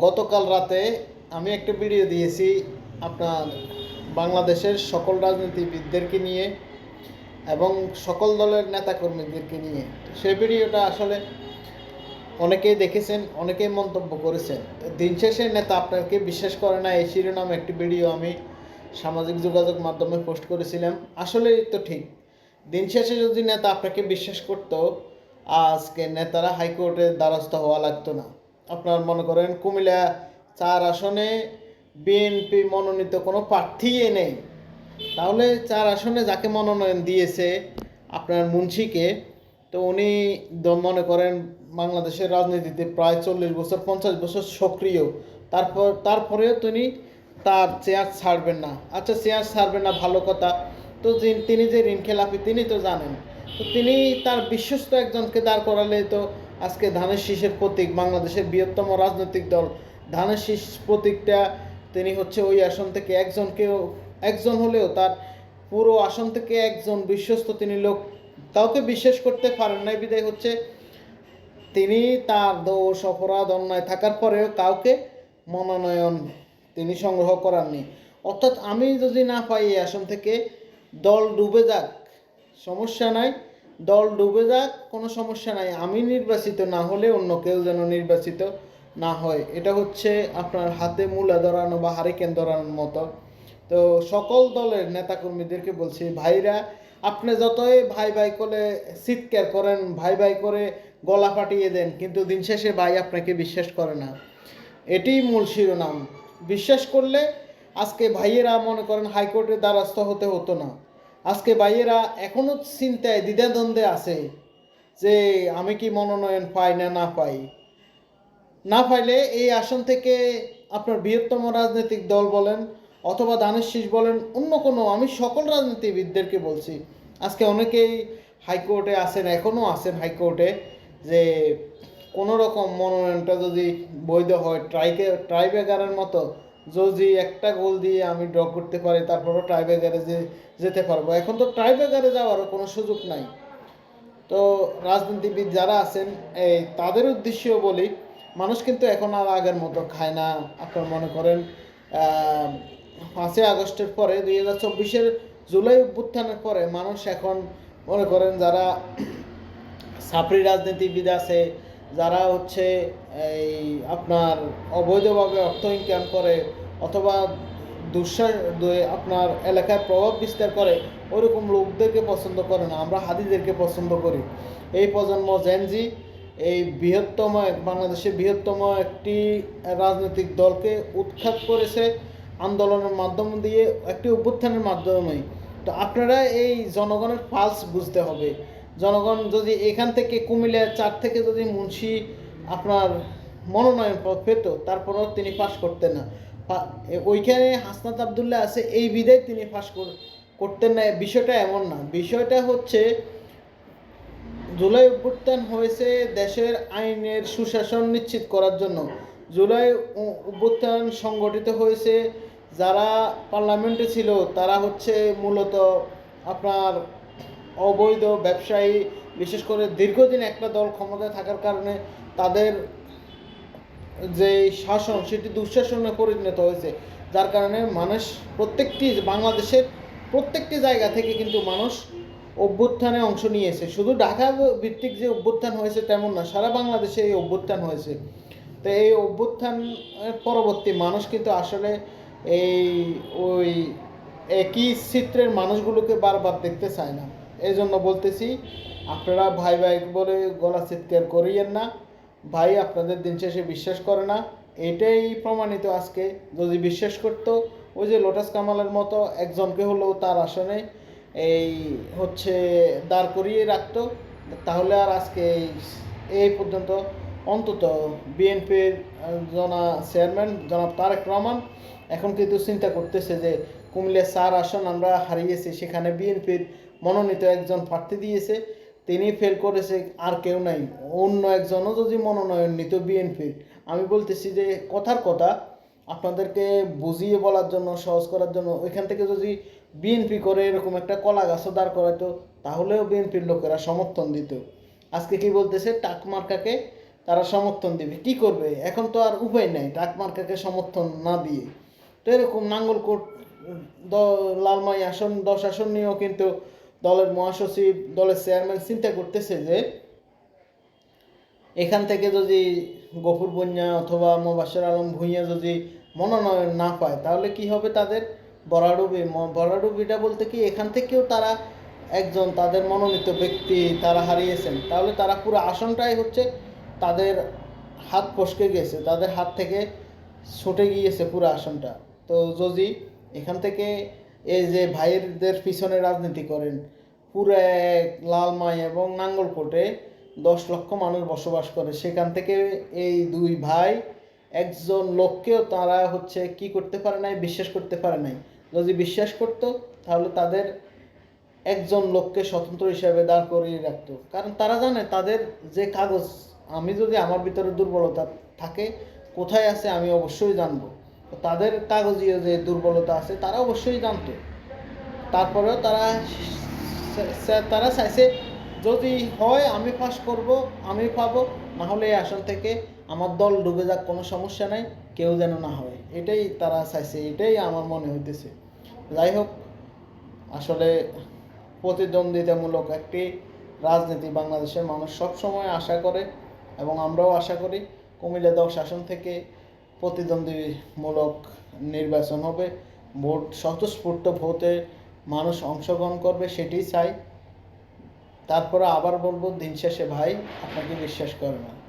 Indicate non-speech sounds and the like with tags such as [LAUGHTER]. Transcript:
গতকাল রাতে আমি একটা ভিডিও দিয়েছি আপনার বাংলাদেশের সকল রাজনীতিবিদদেরকে নিয়ে এবং সকল দলের নেতাকর্মীদেরকে নিয়ে। সেই ভিডিওটা আসলে অনেকেই দেখেছেন, অনেকেই মন্তব্য করেছেন। দিন শেষে নেতা আপনাকে বিশ্বাস করে না, এই শিরোনামে একটি ভিডিও আমি সামাজিক যোগাযোগ মাধ্যমে পোস্ট করেছিলাম। আসলেই তো ঠিক। দিন শেষে যদি নেতা আপনাকে বিশ্বাস করতো, আজকে নেতারা হাইকোর্টের দ্বারস্থ হওয়া লাগতো না। আপনার মনে করেন কুমিল্লা চার আসনে বিএনপি মনোনীত কোনো প্রার্থীই নেই। তাহলে চার আসনে যাকে মনোনয়ন দিয়েছে আপনার মুন্সিকে, তো উনি মনে করেন বাংলাদেশের রাজনীতিতে প্রায় চল্লিশ বছর, পঞ্চাশ বছর সক্রিয়। তারপর, তারপরেও তিনি তার চেয়ার ছাড়বেন না। আচ্ছা চেয়ার ছাড়বেন না, ভালো কথা। তো তিনি যে ঋণ খেলাপি, তিনি তো জানেন। তো তিনি তার বিশ্বস্ত একজনকে দাঁড় করালে তো আজকে ধানের শীষের প্রতীক বাংলাদেশের বৃহত্তম রাজনৈতিক দল। ধানের শীষ প্রতীকটা তিনি হচ্ছে ওই আসন থেকে একজনকেও একজন হলেও তার পুরো আসন থেকে একজন বিশ্বস্ত তিনি লোক। কাউকে বিশ্বাস করতে পারেন নাই, বিদায় হচ্ছে তিনি তার দোষ, অপরাধ, অন্যায় থাকার পরেও কাউকে মনোনয়ন তিনি সংগ্রহ করাননি। অর্থাৎ আমি যদি না পাই এই আসন থেকে, দল ডুবে যাক, সমস্যা নাই। দল ডুবে যাক, কোনো সমস্যা নাই। আমি নির্বাচিত না হলে অন্য কেউ যেন নির্বাচিত না হয়। এটা হচ্ছে আপনার হাতে মূলা ধরানো বা হারিকেন ধরানোর মতো। তো সকল দলের নেতাকর্মীদেরকে বলছি, ভাইরা, আপনি যতই ভাই ভাই করে চিৎকার করেন, ভাই ভাই করে গলা ফাটিয়ে দেন, কিন্তু দিন শেষে ভাই আপনাকে বিশ্বাস করে না। এটিই মূল শিরোনাম। বিশ্বাস করলে আজকে ভাইয়েরা মনে করেন হাইকোর্টের দ্বারস্থ হতে হতো না। আজকে ভাইয়েরা এখনও চিন্তায়, দ্বিধাদ্বন্দ্বে আছে যে আমি কি মনোনয়ন পাই না না পাই। না পাইলে এই আসন থেকে আপনার বৃহত্তম রাজনৈতিক দল বলেন অথবা দানের শীষ বলেন, অন্য কোনো, আমি সকল রাজনীতিবিদদেরকে বলছি, আজকে অনেকেই হাইকোর্টে আছেন এখনও আছেন হাইকোর্টে, যে কোনো রকম মনোনয়নটা যদি বৈধ হয়, ট্রাইকে, ট্রাইবেগারের মতো যদি একটা গোল দিয়ে আমি ড্র করতে পারি, তারপরও ট্রাইবেগারে যে যেতে পারব। এখন তো ট্রাইবেগারে যাওয়ারও কোনো সুযোগ নাই। তো রাজনীতিবিদ যারা আছেন, এই তাদের উদ্দেশ্যেও বলি, মানুষ কিন্তু এখন আর আগের মতো খায় না। আপনার মনে করেন পাঁচই আগস্টের পরে, দুই হাজার চব্বিশের জুলাই অভ্যুত্থানের পরে মানুষ এখন মনে করেন যারা [CLEARS THROAT] সাপড়ি রাজনীতিবিদ আছে যারা হচ্ছে এই আপনার অবৈধভাবে অর্থ ইনকাম করে অথবা দুঃশ্বাস দু- আপনার এলাকায় প্রভাব বিস্তার করে ওরকম লোকদেরকে পছন্দ করে না। আমরা হাদিদেরকে পছন্দ করি। এই প্রজন্ম জেনজি এই বৃহত্তম বাংলাদেশের বৃহত্তম একটি রাজনৈতিক দলকে উৎখাত করেছে আন্দোলনের মাধ্যম দিয়ে, একটি অভ্যুত্থানের মাধ্যমে। তো আপনারা এই জনগণের পালস বুঝতে হবে। জনগণ যদি এখান থেকে কুমিল্লার চার থেকে যদি মুন্সি আপনার মনোনয়ন পেত, তারপরেও তিনি পাশ করতেন না। ওইখানে হাসনাত আবদুল্লাহ আছে, এই বিদায় তিনি পাশ কর- করতেন না। বিষয়টা এমন না। বিষয়টা হচ্ছে, জুলাই অভ্যুত্থান হয়েছে দেশের আইনের সুশাসন নিশ্চিত করার জন্য। জুলাই অভ্যুত্থান সংগঠিত হয়েছে, যারা পার্লামেন্টে ছিল, তারা হচ্ছে মূলত আপনার অবৈধ ব্যবসায়ী, বিশেষ করে দীর্ঘদিন একটা দল ক্ষমতায় থাকার কারণে তাদের যে শাসন সেটি দুঃশাসনে পরিণত হয়েছে। যার কারণে মানুষ প্রত্যেকটি বাংলাদেশের প্রত্যেকটি জায়গা থেকে কিন্তু মানুষ অভ্যুত্থানে অংশ নিয়েছে। শুধু ঢাকা ভিত্তিক যে অভ্যুত্থান হয়েছে তেমন না, সারা বাংলাদেশে এই অভ্যুত্থান হয়েছে। তো এই অভ্যুত্থান পরবর্তী মানুষ কিন্তু আসলে এই ওই একই চিত্রের মানুষগুলোকে বারবার দেখতে চায় না। এই জন্য বলতেছি, আপনারা ভাই ভাই বলে গলা চিৎকার করিয়েন না। ভাই আপনাদের দিন শেষে বিশ্বাস করে না। এটাই প্রমাণিত আজকে। যদি বিশ্বাস করতো, ওই যে লোটাস কামালের মতো একজনকে হলেও তার আসনে এই হচ্ছে দাঁড় করিয়ে রাখতো, তাহলে আর আজকে এই- পর্যন্ত অন্তত বিএনপির জনা চেয়ারম্যান জনাব তারেক রহমান এখন কিন্তু চিন্তা করতেছে যে কুমিল্লার চার আসন আমরা হারিয়েছি, সেখানে বিএনপির মনোনীত একজন প্রার্থী দিয়েছে, তিনি ফেল করেছে আর কেউ নাই। অন্য একজনও যদি মনোনয়ন নিত বিএনপির আমি বলতেছি যে কথার কথা, আপনাদেরকে বুঝিয়ে বলার জন্য, সহজ করার জন্য, ওইখান থেকে যদি বিএনপি করে এরকম একটা কলা গাছও দাঁড় করাতো তাহলেও বিএনপির লোকেরা সমর্থন দিত। আজকে কি বলতেছে? টাক মার্কাকে তারা সমর্থন দিবে। কি করবে? এখন তো আর উপায় নেই ডাক মার্কাকে সমর্থন না দিয়ে। তো এরকম নাঙ্গলকোট, দ- লালমাই আসন, দশ আসন নিয়েও কিন্তু দলের মহাসচিব, দলের চেয়ারম্যান চিন্তা করতেছে যে এখান থেকে যদি গফুর বন্যা অথবা মোবাসের আলম ভুঁইয়া যদি মনোনয়ন না পায়, তাহলে কি হবে তাদের বরাডুবি? বরাডুবিটা বলতে কি এখান থেকেও তারা একজন তাদের মনোনীত ব্যক্তি তারা হারিয়েছেন। তাহলে তারা পুরো আসনটাই হচ্ছে তাদের হাত ফসকে গেছে, তাদের হাত থেকে ছুটে গিয়েছে পুরো আসনটা। তো যদি এখান থেকে এই যে ভাইয়েরদের পিছনে রাজনীতি করেন, পুরো লালমাই এবং নাঙ্গলকোটে দশ লক্ষ মানুষ বসবাস করে। সেখান থেকে এই দুই ভাই একজন লোককেও তারা হচ্ছে কি করতে পারে নাই, বিশ্বাস করতে পারে নাই। যদি বিশ্বাস করতো, তাহলে তাদের একজন লোককে স্বতন্ত্র হিসাবে দাঁড় করিয়ে রাখতো। কারণ তারা জানে তাদের যে কাগজ, আমি যদি আমার ভিতরে দুর্বলতা থাকে, কোথায় আছে আমি অবশ্যই জানব। তাদের কাগজীয় যে দুর্বলতা আছে, তারা অবশ্যই জানতো। তারপরেও তারা তারা চাইছে, যদি হয় আমি পাস করব, আমি পাবো, না হলে এই আসন থেকে আমার দল ডুবে যাক, কোনো সমস্যা নাই, কেউ যেন না হয়। এটাই তারা চাইছে, এটাই আমার মনে হইতেছে। যাই হোক, আসলে প্রতিদ্বন্দ্বিতামূলক একটি রাজনীতি বাংলাদেশের মানুষ সবসময় আশা করে এবং আমরাও আশা করি কুমিল্লা দশ আসন থেকে প্রতিদ্বন্দ্বিমূলক নির্বাচন হবে। ভোট স্বতঃস্ফূর্ত ভোটে মানুষ অংশগ্রহণ করবে সেটি চাই। তারপরে আবার বলব, দিন শেষে ভাই, আপনাকে বিশ্বাস করে না।